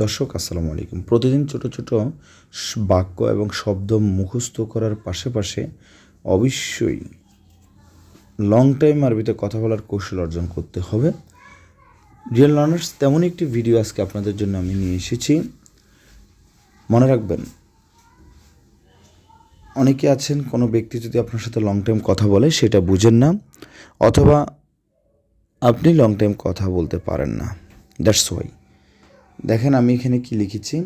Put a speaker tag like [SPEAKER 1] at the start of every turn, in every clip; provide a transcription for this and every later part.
[SPEAKER 1] দর্শক, আসসালামু আলাইকুম। প্রতিদিন ছোট ছোট বাক্য এবং শব্দ মুখস্থ করার পাশে অবশ্যই লং টাইম আরবিতে কথা বলার কৌশল অর্জন করতে হবে। রিয়েল লার্নার্স তেমন একটি ভিডিও আজকে আপনাদের জন্য আমি নিয়ে এসেছি। মনে রাখবেন, অনেকে আছেন, কোনো ব্যক্তি যদি আপনার সাথে লং টাইম কথা বলে, সেটা বুঝেন না, অথবা আপনি লং টাইম কথা বলতে পারেন না। দ্যাটস ওয়াই দেখেন আমি এখানে কি লিখেছি?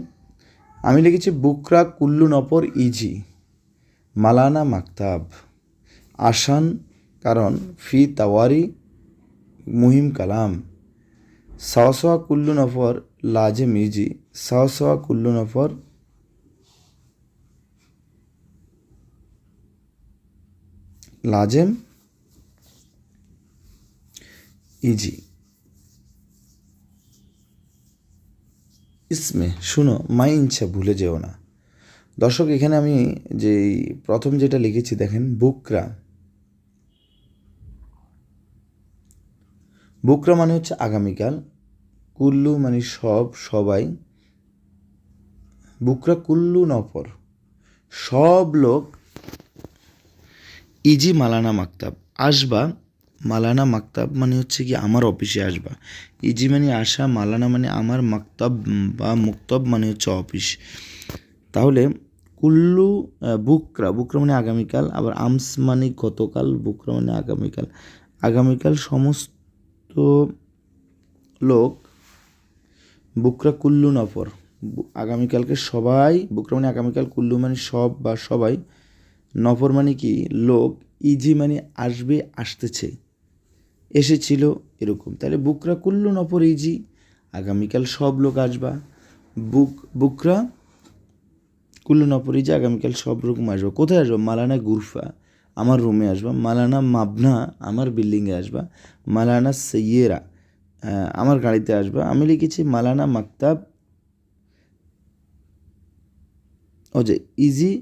[SPEAKER 1] আমি লিখেছি বুকরা কুল্লু নপর ইজি, মালানা মাকতাব আসান কারণ ফি তাওয়ারি মুহিম কালাম সাওয়া কুল্লু নফর লাজেম ইজি সাওয়া কুল্লু নফর লাজেম ইজি। ইসমে, শুনো, মাই ইচ্ছা ভুলে যেও না। দর্শক, এখানে আমি যে প্রথম যেটা লিখেছি, দেখেন, বুকরা। বুকরা মানে হচ্ছে আগামীকাল। কুল্লু মানে সব, সবাই। বুকরা কুল্লু নফর। সব লোক ইজি মালানা মাকতাব। আসবা মালানা মাকতাব মানে হচ্ছে কি আমার অফিসে আসবা। ইজি মানে আসা, মালানা মানে আমার মাকতাব বা মুক্তব মানে হচ্ছে অফিস। তাহলে কুল্লু বুকরা বুকরা মানে আগামীকাল, আবার আমস মানে গতকাল, বুকরা মানে আগামীকাল। আগামীকাল সমস্ত লোক বুকরা কুল্লু নফর। আগামীকালকে সবাই, বুকরা মানে আগামীকাল, কুল্লু মানে সব বা সবাই, নফর মানে কি? লোক ইজি মানে আসবে, আসতেছে। এসেছিল এরকম। তাহলে বুকরা কুল্লু নফর ইজি আগামীকাল সব লোক আসবা। বুক, বুকরা কুল্লু নফর ইজি আগামীকাল সব রকম আসবা। কোথায় আসবা? মালানা গুরফা, আমার রুমে আসবা। মালানা মাবনা, আমার বিল্ডিংয়ে আসবা। মালানা সৈয়েরা আমার গাড়িতে আসবা। আমি লিখেছি মালানা মাকতাব ও যে ইজি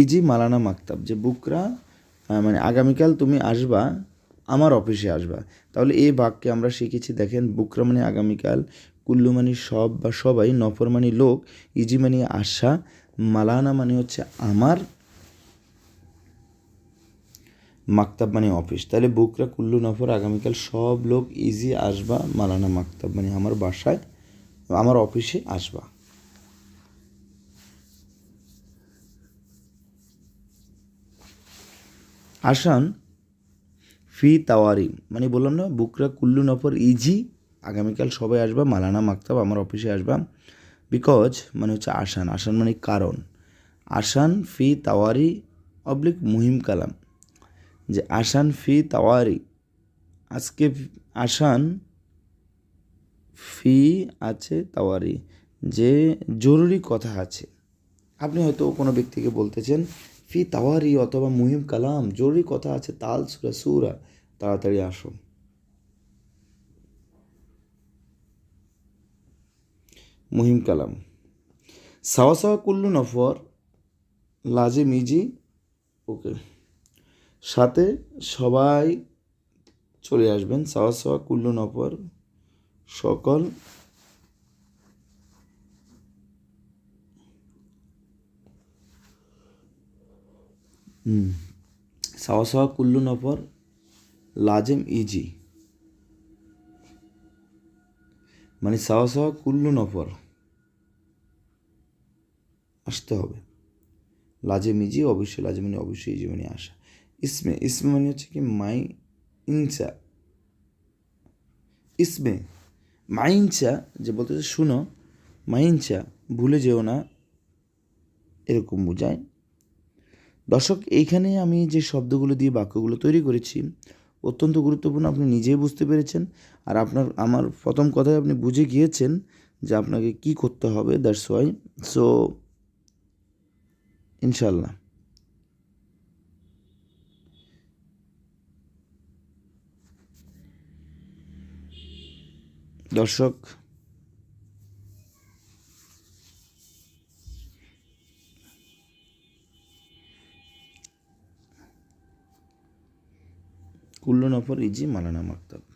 [SPEAKER 1] ইজি মালানা মাকতাব, যে বুকরা মানে আগামীকাল তুমি আসবা, আমার অফিসে আসবা। তাহলে এই বাক্যে আমরা শিখেছি, দেখেন, বুকরা মানে আগামীকাল, কুল্লু মানে সব বা সবাই, নফর মানে লোক, ইজি মানে আশা, মালানা মানে হচ্ছে আমার, মাকতাব মানে অফিস। তাহলে বুকরা, কুল্লু, নফর, আগামীকাল সব লোক ইজি আসবা, মালানা মাকতাব মানে আমার বাসায়, আমার অফিসে আসবা। আসান ফি তাওয়ারি মানে বললাম না, বুকরা কুল্লু নফর ইজি, আগামীকাল সবাই আসবা, মালানা মাকতাব আমার অফিসে আসবা। বিকজ মানে হচ্ছে আসান। আসান মানে কারণ। আসান ফি তাওয়ারি অবলিক মুহিম কালাম। যে আসান ফি তাওয়ারি, আজকে আসান ফি আছে তাওয়ারি। যে জরুরি কথা আছে। আপনি হয়তো কোনো ব্যক্তিকে বলতেছেন ফি তাওয়ারি অথবা মুহিম কালাম, জরুরি কথা আছে তাল সুরা সুরা, তাড়াতাড়ি আসো মুহিম কালাম। সাওয়া সাওয়া কুল্লু নফর লাজে মিজি ওকে। সাথে সবাই চলে আসবেন সাওয়া সাওয়া কুল্লু নফর সকল সাওয়া সাওয়া কুল্লু নফর, লাজেম ইজি। মানে সাওয়া সাওয়া কুল্লু নফর। আসতে হবে। লাজেম ইজি অবশ্যই, লাজেম মানে অবশ্যই ইজি মানে আসা। ইসমে ইসমে মানে হচ্ছে কি মাই ইনসা। ইসমে মাইনচা যে বলতেছে শুনো মাইনচা ভুলে যেও না, এরকম বোঝায়। দর্শক, এইখানে আমি যে শব্দগুলো দিয়ে বাক্যগুলো তৈরি করেছি, অত্যন্ত গুরুত্বপূর্ণ, আপনি নিজেই বুঝতে পেরেছেন। আর আপনার, আমার প্রথম কথায় আপনি বুঝে গিয়েছেন যে আপনাকে কি করতে হবে দ্যাটস ওয়াই সো ইনশাল্লাহ দর্শক কুল্লু নফর ইজি মালানা মাকতাব।